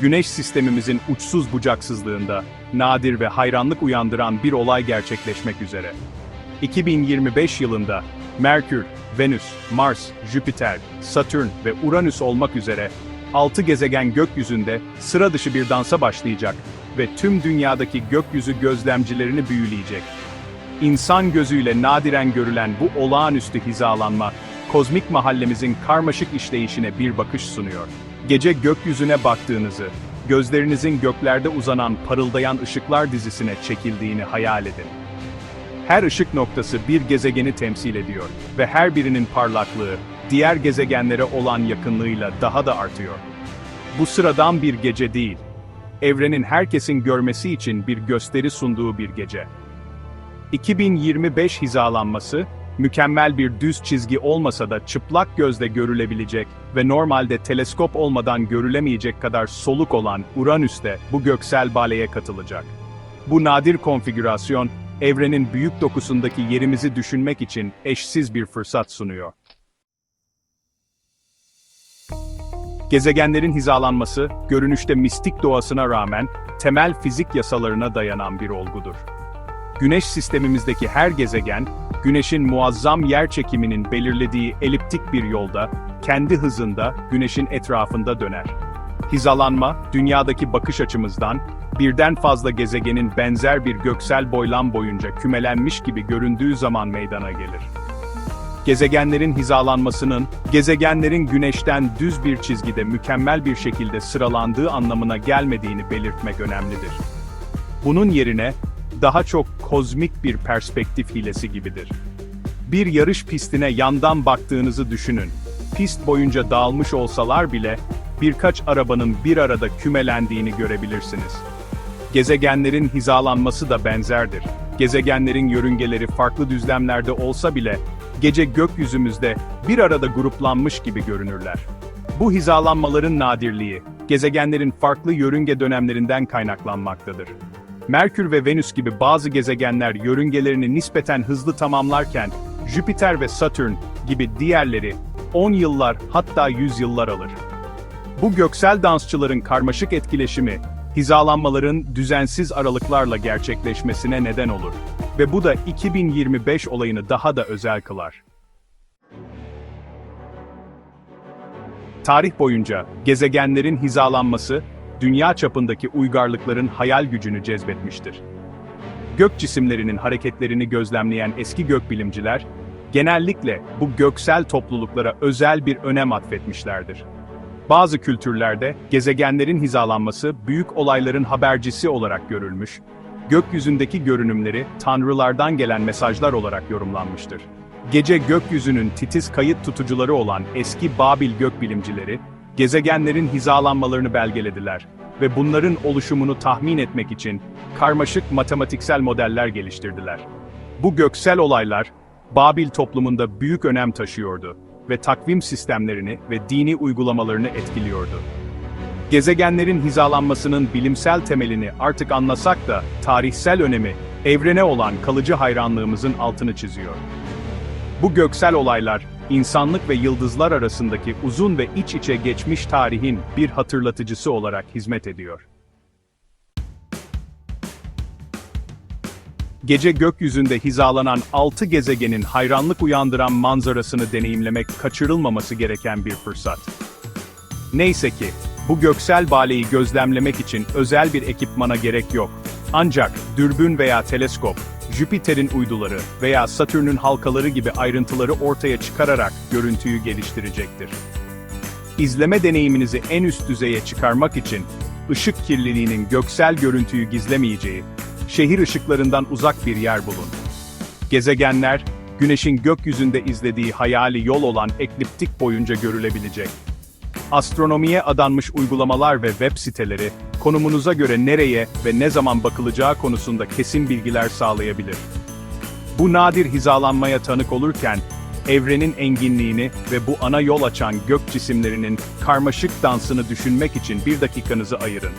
Güneş sistemimizin uçsuz bucaksızlığında, nadir ve hayranlık uyandıran bir olay gerçekleşmek üzere. 2025 yılında, Merkür, Venüs, Mars, Jüpiter, Satürn ve Uranüs olmak üzere 6 gezegen gökyüzünde sıra dışı bir dansa başlayacak ve tüm dünyadaki gökyüzü gözlemcilerini büyüleyecek. İnsan gözüyle nadiren görülen bu olağanüstü hizalanma, kozmik mahallemizin karmaşık işleyişine bir bakış sunuyor. Gece gökyüzüne baktığınızı, gözlerinizin göklerde uzanan parıldayan ışıklar dizisine çekildiğini hayal edin. Her ışık noktası bir gezegeni temsil ediyor ve her birinin parlaklığı, diğer gezegenlere olan yakınlığıyla daha da artıyor. Bu sıradan bir gece değil, evrenin herkesin görmesi için bir gösteri sunduğu bir gece. 2025 hizalanması, mükemmel bir düz çizgi olmasa da çıplak gözle görülebilecek ve normalde teleskop olmadan görülemeyecek kadar soluk olan Uranüs'te bu göksel baleye katılacak. Bu nadir konfigürasyon, evrenin büyük dokusundaki yerimizi düşünmek için eşsiz bir fırsat sunuyor. Gezegenlerin hizalanması, görünüşte mistik doğasına rağmen temel fizik yasalarına dayanan bir olgudur. Güneş sistemimizdeki her gezegen, Güneş'in muazzam yer çekiminin belirlediği eliptik bir yolda, kendi hızında Güneş'in etrafında döner. Hizalanma, dünyadaki bakış açımızdan, birden fazla gezegenin benzer bir göksel boylam boyunca kümelenmiş gibi göründüğü zaman meydana gelir. Gezegenlerin hizalanmasının, gezegenlerin güneşten düz bir çizgide mükemmel bir şekilde sıralandığı anlamına gelmediğini belirtmek önemlidir. Bunun yerine, daha çok kozmik bir perspektif hilesi gibidir. Bir yarış pistine yandan baktığınızı düşünün. Pist boyunca dağılmış olsalar bile, birkaç arabanın bir arada kümelendiğini görebilirsiniz. Gezegenlerin hizalanması da benzerdir. Gezegenlerin yörüngeleri farklı düzlemlerde olsa bile, gece gökyüzümüzde bir arada gruplanmış gibi görünürler. Bu hizalanmaların nadirliği, gezegenlerin farklı yörünge dönemlerinden kaynaklanmaktadır. Merkür ve Venüs gibi bazı gezegenler yörüngelerini nispeten hızlı tamamlarken, Jüpiter ve Satürn gibi diğerleri 10 yıllar hatta 100 yıllar alır. Bu göksel dansçıların karmaşık etkileşimi, hizalanmaların düzensiz aralıklarla gerçekleşmesine neden olur ve bu da 2025 olayını daha da özel kılar. Tarih boyunca gezegenlerin hizalanması, dünya çapındaki uygarlıkların hayal gücünü cezbetmiştir. Gök cisimlerinin hareketlerini gözlemleyen eski gökbilimciler, genellikle bu göksel topluluklara özel bir önem atfetmişlerdir. Bazı kültürlerde gezegenlerin hizalanması büyük olayların habercisi olarak görülmüş, gökyüzündeki görünümleri tanrılardan gelen mesajlar olarak yorumlanmıştır. Gece gökyüzünün titiz kayıt tutucuları olan eski Babil gökbilimcileri, gezegenlerin hizalanmalarını belgelediler ve bunların oluşumunu tahmin etmek için karmaşık matematiksel modeller geliştirdiler. Bu göksel olaylar, Babil toplumunda büyük önem taşıyordu ve takvim sistemlerini ve dini uygulamalarını etkiliyordu. Gezegenlerin hizalanmasının bilimsel temelini artık anlasak da tarihsel önemi, evrene olan kalıcı hayranlığımızın altını çiziyor. Bu göksel olaylar, insanlık ve yıldızlar arasındaki uzun ve iç içe geçmiş tarihin bir hatırlatıcısı olarak hizmet ediyor. Gece gökyüzünde hizalanan 6 gezegenin hayranlık uyandıran manzarasını deneyimlemek kaçırılmaması gereken bir fırsat. Neyse ki, bu göksel baleyi gözlemlemek için özel bir ekipmana gerek yok. Ancak dürbün veya teleskop, Jüpiter'in uyduları veya Satürn'ün halkaları gibi ayrıntıları ortaya çıkararak görüntüyü geliştirecektir. İzleme deneyiminizi en üst düzeye çıkarmak için, ışık kirliliğinin göksel görüntüyü gizlemeyeceği, şehir ışıklarından uzak bir yer bulun. Gezegenler, Güneş'in gökyüzünde izlediği hayali yol olan ekliptik boyunca görülebilecek. Astronomiye adanmış uygulamalar ve web siteleri, konumunuza göre nereye ve ne zaman bakılacağı konusunda kesin bilgiler sağlayabilir. Bu nadir hizalanmaya tanık olurken, evrenin enginliğini ve bu ana yol açan gök cisimlerinin karmaşık dansını düşünmek için bir dakikanızı ayırın.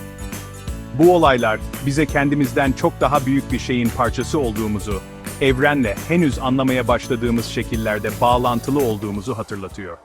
Bu olaylar, bize kendimizden çok daha büyük bir şeyin parçası olduğumuzu, evrenle henüz anlamaya başladığımız şekillerde bağlantılı olduğumuzu hatırlatıyor.